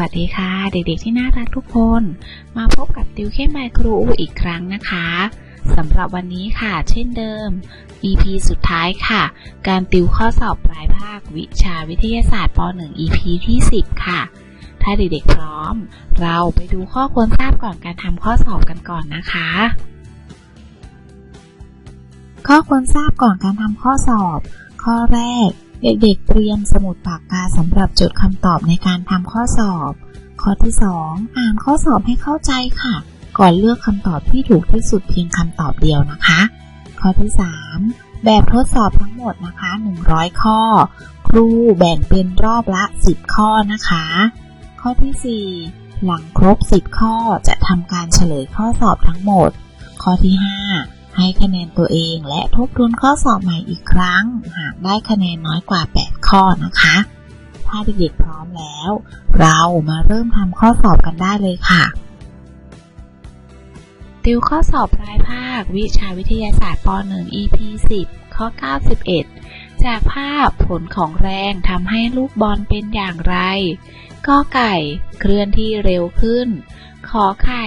วัสดีค่ะ เด็กๆที่น่ารักทุกคน มาพบกับติวเข้มไมครูอูอีกครั้งนะคะสำหรับวันนี้ค่ะ เช่นเดิม EP สุดท้ายค่ะ การติวข้อสอบปลายภาควิชาวิทยาศาสตร์ป .1 EP ที่ 10 ค่ะ ถ้าเด็กๆพร้อม เราไปดูข้อควรทราบก่อนการทำข้อสอบกันก่อนนะคะ ข้อควรทราบก่อนการทำข้อสอบ ข้อแรก เด็กๆ เตรียมสมุดปากกาสำหรับจดคำตอบในการทำข้อสอบ ข้อที่ 2 อ่านข้อสอบให้เข้าใจค่ะ ก่อนเลือกคำตอบที่ถูกที่สุดเพียงคำตอบเดียวนะคะ ข้อที่ 3 แบบทดสอบทั้งหมดนะคะ 100 ข้อ ครูแบ่งเป็นรอบละ 10 ข้อนะคะ ข้อที่ 4 หลังครบ 10 ข้อจะทำการเฉลยข้อสอบทั้งหมด ข้อที่ 5 ให้คะแนนตัวเองและทบทวนข้อสอบใหม่อีกครั้ง หากได้คะแนนน้อยกว่า 8 ข้อนะคะ ถ้าเด็กๆพร้อมแล้ว เรามาเริ่มทำข้อสอบกันได้เลยค่ะ ติวข้อสอบปลายภาค วิชาวิทยาศาสตร์ป .1 EP 10ข้อ 91 จากภาพผลของแรงทำให้ลูกบอลเป็นอย่างไรก็ไก่เคลื่อนที่เร็วขึ้นขอไข่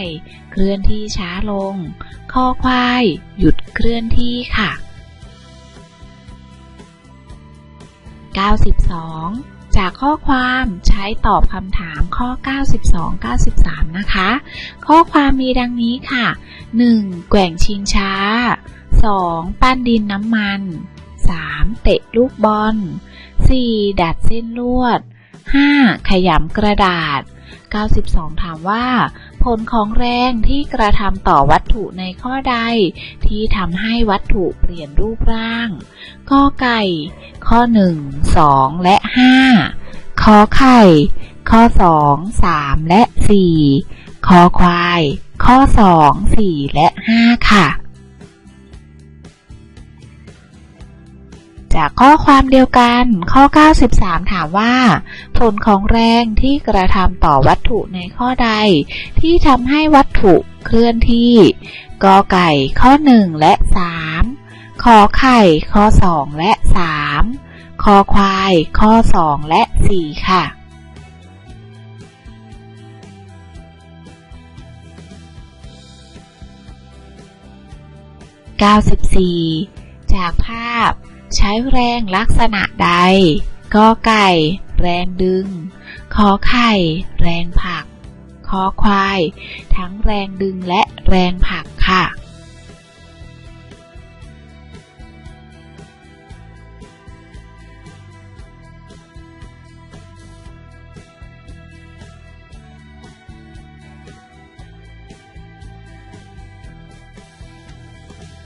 เคลื่อนที่ช้าลง คอควาย หยุดเคลื่อนที่ค่ะ 92 จากข้อความใช้ตอบคำถามข้อ 92 93 นะคะ ข้อความมีดังนี้ค่ะ 1. แกว่งชิงช้า 2. ปั้นดินน้ำมัน 3. เตะลูกบอล 4. ดัดเส้นลวด 5. ขยำกระดาษ 92 ถามว่า ผลของแรงที่กระทำต่อวัตถุในข้อใด ที่ทำให้วัตถุเปลี่ยนรูปร่าง ข้อไก่ ข้อ 1 2 และ 5ขอไข่ ข้อ 2 3 และ4คอควาย ข้อ 2 4 และ 5 ค่ะ จากข้อความเดียวกัน ข้อ 93 ถามว่า ผลของแรงที่กระทำต่อวัตถุในข้อใด ที่ทำให้วัตถุเคลื่อนที่กอไก่ข้อ 1 และ 3 ขอไข่ข้อ 2 และ 3 คอควายข้อ 2 และ 4 ค่ะ94จากภาพ ใช้แรงลักษณะใดกอไก่ แรงดึง ขอไข่ แรงผลัก คอควาย ทั้งแรงดึงและแรงผลักค่ะ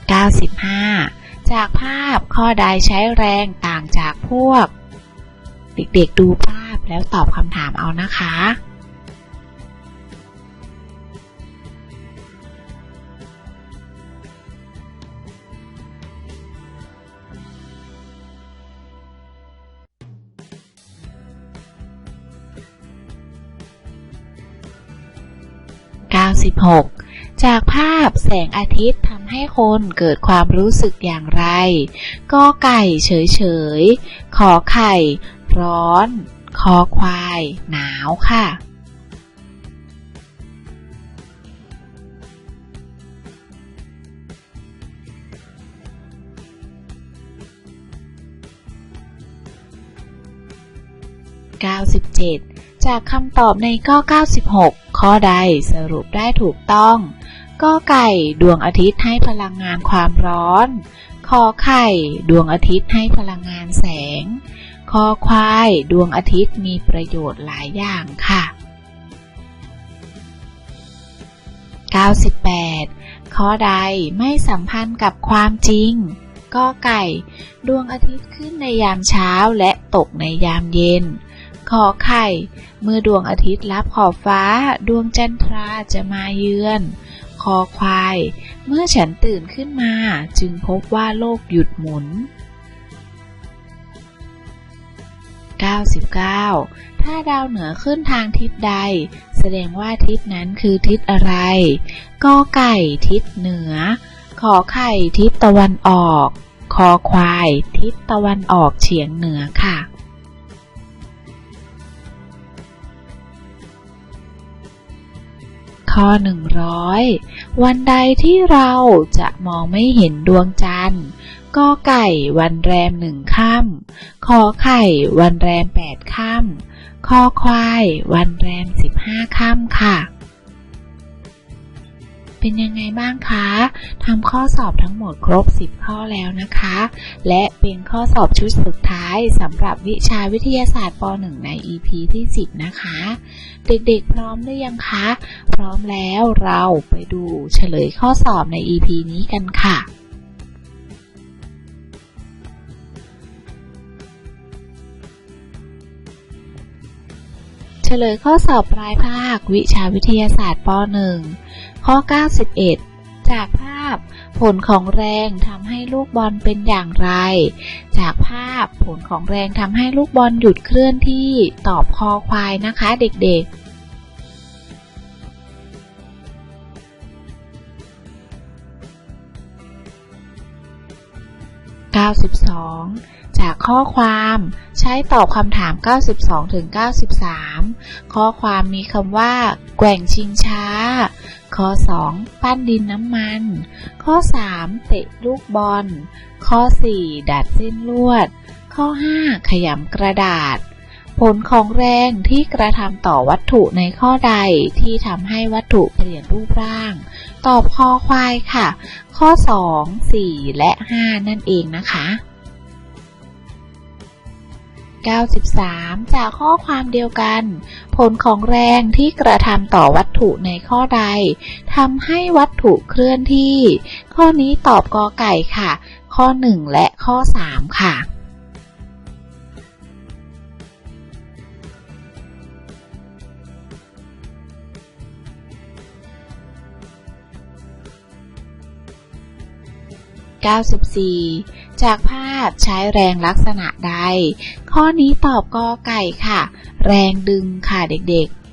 95 จากภาพข้อใดใช้แรงต่างจากพวก เด็กๆดูภาพแล้วตอบคำถามเอานะคะ96 จากภาพแสงอาทิตย์ทำให้คนเกิดความรู้สึกอย่างไร ก็ไก่เฉยเฉยขอไข่ ร้อน คอควาย หนาวค่ะ 97 จากคำตอบในข้อ 96 ข้อใดสรุปได้ถูกต้อง ก็ไก่ดวงอาทิตย์ให้พลังงานความร้อน คอไข่ดวงอาทิตย์ให้พลังงานแสง คอควายดวงอาทิตย์มีประโยชน์หลายอย่างค่ะ 98 ข้อใดไม่สัมพันธ์กับความจริงก็ไก่ ดวงอาทิตย์ขึ้นในยามเช้าและตกในยามเย็นขอไข่ เมื่อดวงอาทิตย์ลับขอบฟ้า ดวงจันทราจะมาเยือน คอควาย เมื่อฉันตื่นขึ้นมาจึงพบว่าโลกหยุดหมุน 99 ถ้าดาวเหนือขึ้นทางทิศใด แสดงว่าทิศนั้นคือทิศอะไร กอไก่ทิศเหนือ ขอไข่ทิศตะวันออก คอควายทิศตะวันออกเฉียงเหนือค่ะ ข้อ 100 วันใดที่เราจะมองไม่เห็นดวงจันทร์กอไก่วันแรมหนึ่งค่ำขอไข่วันแรมแปดค่ำคอควายวันแรมสิบห้าค่ำค่ะ เป็นยังไงบ้างคะทำข้อสอบทั้งหมดครบ 10 ข้อแล้วนะคะ และเป็นข้อสอบชุดสุดท้ายสำหรับวิชาวิทยาศาสตร์ป .1 ใน EP ที่ 10 นะคะ เด็กๆพร้อมหรือยังคะ พร้อมแล้วเราไปดูเฉลยข้อสอบใน EP นี้กันค่ะเฉลยข้อสอบปลายภาค วิชาวิทยาศาสตร์ป .1 ข้อ 91 จากภาพผลของแรงทำให้ลูกบอลเป็นอย่างไร จากภาพผลของแรงทำให้ลูกบอลหยุดเคลื่อนที่ตอบคอควายนะคะเด็กๆ92 จากข้อความใช้ตอบคำถาม 92ถึง93 ข้อความมีคำว่า แกว่งชิงช้า ข้อ 2 ปั้นดินน้ำมัน ข้อ 3 เตะลูกบอล ข้อ 4 ดัดเส้นลวด ข้อ 5 ขยำกระดาษ ผลของแรงที่กระทำต่อวัตถุในข้อใดที่ทำให้วัตถุเปลี่ยนรูปร่าง ตอบข้อควายค่ะ ข้อ 2 4 และ 5 นั่นเองนะคะ 93 จากข้อความเดียวกัน ผลของแรงที่กระทำต่อวัตถุในข้อใดทำให้วัตถุเคลื่อนที่ ข้อนี้ตอบกอไก่ค่ะ ข้อ 1 และข้อ 3 ค่ะ 94 จากภาพใช้แรงลักษณะใด ข้อนี้ตอบกอไก่ค่ะ แรงดึงค่ะเด็กๆ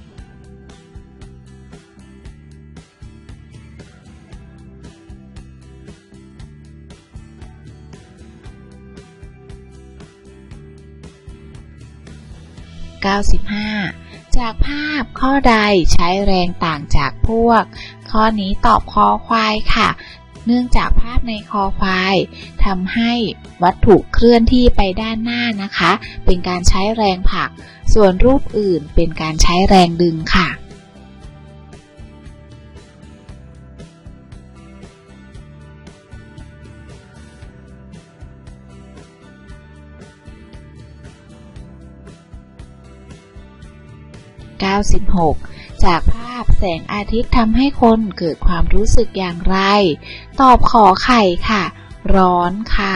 95 จากภาพข้อใดใช้แรงต่างจากพวก ข้อนี้ตอบคอควายค่ะ เนื่องจากภาพในคอควายทำให้วัตถุเคลื่อนที่ไปด้านหน้านะคะ เป็นการใช้แรงผลัก ส่วนรูปอื่นเป็นการใช้แรงดึงค่ะ96 จากภาพ แสงอาทิตย์ทำให้คนเกิดความรู้สึกอย่างไร ตอบขอไข่ค่ะ ร้อนค่ะ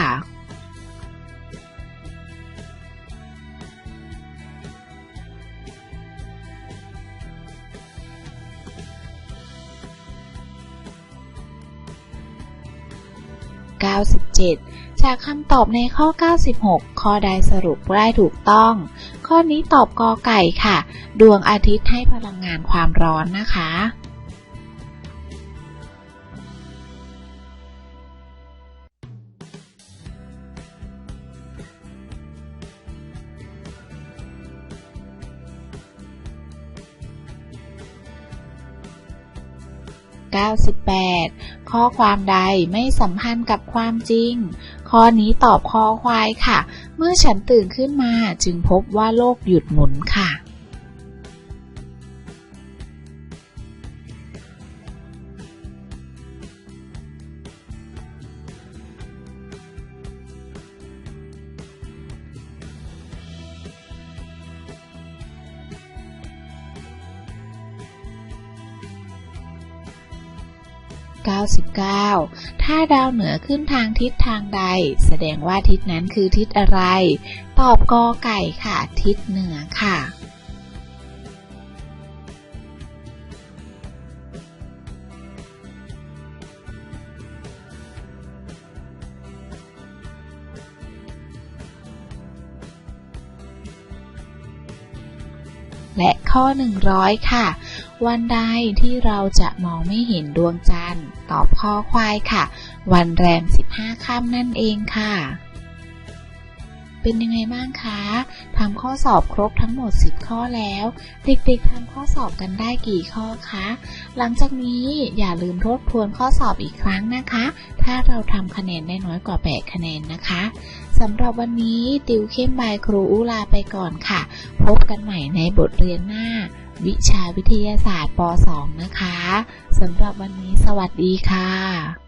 97 จากคำตอบในข้อ 96 ข้อใดสรุปได้ถูกต้อง ข้อนี้ตอบกอไก่ค่ะ ดวงอาทิตย์ให้พลังงานความร้อนนะคะ 98ข้อความใดไม่สัมพันธ์กับความจริง ข้อนี้ตอบคอควายค่ะ เมื่อฉันตื่นขึ้นมาจึงพบว่าโลกหยุดหมุนค่ะ 99 ถ้าดาวเหนือขึ้นทางทิศทางใด แสดงว่าทิศนั้นคือทิศอะไร ตอบกอไก่ค่ะ ทิศเหนือค่ะ และข้อ 100 ค่ะ วันใดที่เราจะมองไม่เห็นดวงจันทร์ ตอบข้อควายค่ะ วันแรม 15 ค่ำนั่นเองค่ะ เป็นยังไงบ้างคะทำข้อสอบครบทั้งหมด 10 ข้อแล้ว เด็กๆทำข้อสอบกันได้กี่ข้อคะ หลังจากนี้อย่าลืมทบทวนข้อสอบอีกครั้งนะคะ ถ้าเราทำคะแนนได้น้อยกว่า 8 คะแนนนะคะสำหรับวันนี้ติวเข้มบายครูอุลาไปก่อนค่ะ พบกันใหม่ในบทเรียนหน้า วิชาวิทยาศาสตร์ป .2 นะคะสำหรับวันนี้สวัสดีค่ะ